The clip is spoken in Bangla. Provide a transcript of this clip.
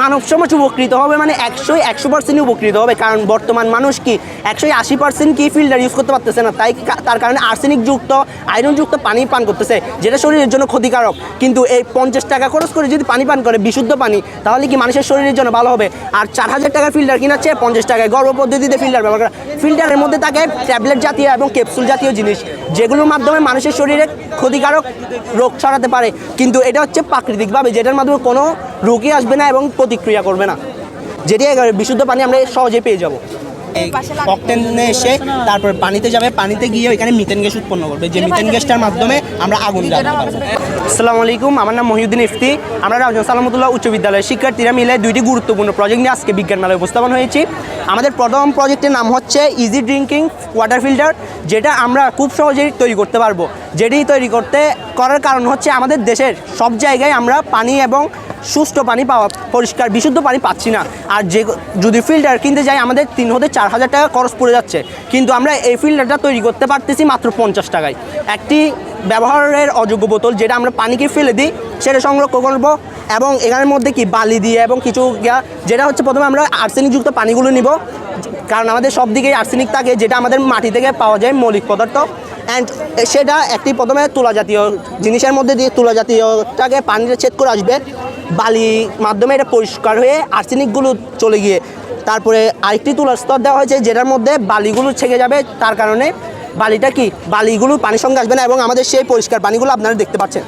মানব সমাজ উপকৃত হবে মানে একশো একশো পার্সেন্ট উপকৃত হবে। কারণ বর্তমান মানুষ কি একশো আশি পার্সেন্ট কি ফিল্টার ইউজ করতে পারতেছে না। তাই তার কারণে আর্সেনিক যুক্ত আয়রন যুক্ত পানি পান করতেছে, যেটা শরীরের জন্য ক্ষতিকারক। কিন্তু এই পঞ্চাশ টাকা খরচ করে যদি পানি পান করে, বিশুদ্ধ পানি, তাহলে কি মানুষের শরীরের জন্য ভালো হবে? আর চার হাজার টাকার ফিল্টার কিনাচ্ছে পঞ্চাশ টাকায়। গর্ভ পদ্ধতিতে ফিল্টার ব্যবহার করা। ফিল্টারের মধ্যে থাকে ট্যাবলেট জাতীয় এবং ক্যাপসুল জাতীয় জিনিস, যেগুলোর মাধ্যমে মানুষের শরীরে ক্ষতিকারক রোগ ছড়াতে পারে। কিন্তু এটা হচ্ছে প্রাকৃতিকভাবে, যেটার মাধ্যমে কোনো রোগী আসবে না এবং প্রতিক্রিয়া করবে না। যেটি বিশুদ্ধ পানি আমরা সহজে পেয়ে যাব। অকটেনে এসে তারপর পানিতে যাবে। পানিতে গিয়ে ওইখানে মিথেন গ্যাস উৎপন্ন করবে। যে মিথেন গ্যাসটার মাধ্যমে আমরা আগুন জ্বালাতে পারব। আসসালামু আলাইকুম আমার নাম মহিউদ্দিন ইফতি। আমরা রাজন সালামতুল্লাহ উচ্চ বিদ্যালয়ের শিক্ষার্থীরা মিলে দুইটি গুরুত্বপূর্ণ প্রজেক্ট নিয়ে আজকে বিজ্ঞান মেলায় উপস্থাপন হয়েছি। আমাদের প্রথম প্রজেক্টের নাম হচ্ছে ইজি ড্রিঙ্কিং ওয়াটার ফিল্টার যেটা আমরা খুব সহজেই তৈরি করতে পারব। যেটি তৈরি করতে করার কারণ হচ্ছে আমাদের দেশের সব জায়গায় আমরা পানি এবং সুষ্ঠু পানি পাওয়া পরিষ্কার, বিশুদ্ধ পানি পাচ্ছি না। আর যে যদি ফিল্টার কিনতে যাই, আমাদের তিন হতে চার হাজার টাকা খরচ পড়ে যাচ্ছে। কিন্তু আমরা এই ফিল্টারটা তৈরি করতে পারতেছি মাত্র পঞ্চাশ টাকায়। একটি ব্যবহারের অযোগ্য বোতল যেটা আমরা পানিকে ফেলে দিই, সেটা সংরক্ষণ করব এবং এখানের মধ্যে কি বালি দিয়ে এবং কিছু যেটা হচ্ছে প্রথমে আমরা আর্সেনিকযুক্ত পানিগুলো নিব। কারণ আমাদের সব দিকেই আর্সেনিক থাকে, যেটা আমাদের মাটি থেকে পাওয়া যায় মৌলিক পদার্থ। অ্যান্ড সেটা একটি প্রথমে তুলা জাতীয় জিনিসের মধ্যে দিয়ে তুলা জাতীয়টাকে পানিতে ছেদ করে আসবে। বালি মাধ্যমে এটা পরিষ্কার হয়ে আর্সেনিকগুলো চলে গিয়ে, তারপরে আরেকটি তুলার স্তর দেওয়া হয়েছে যেটার মধ্যে বালিগুলো ছেকে যাবে, তার কারণে বালিটা কি? বালিগুলো পানির সঙ্গে আসবে না এবং আমাদের সেই পরিষ্কার পানিগুলো আপনারা দেখতে পাচ্ছেন।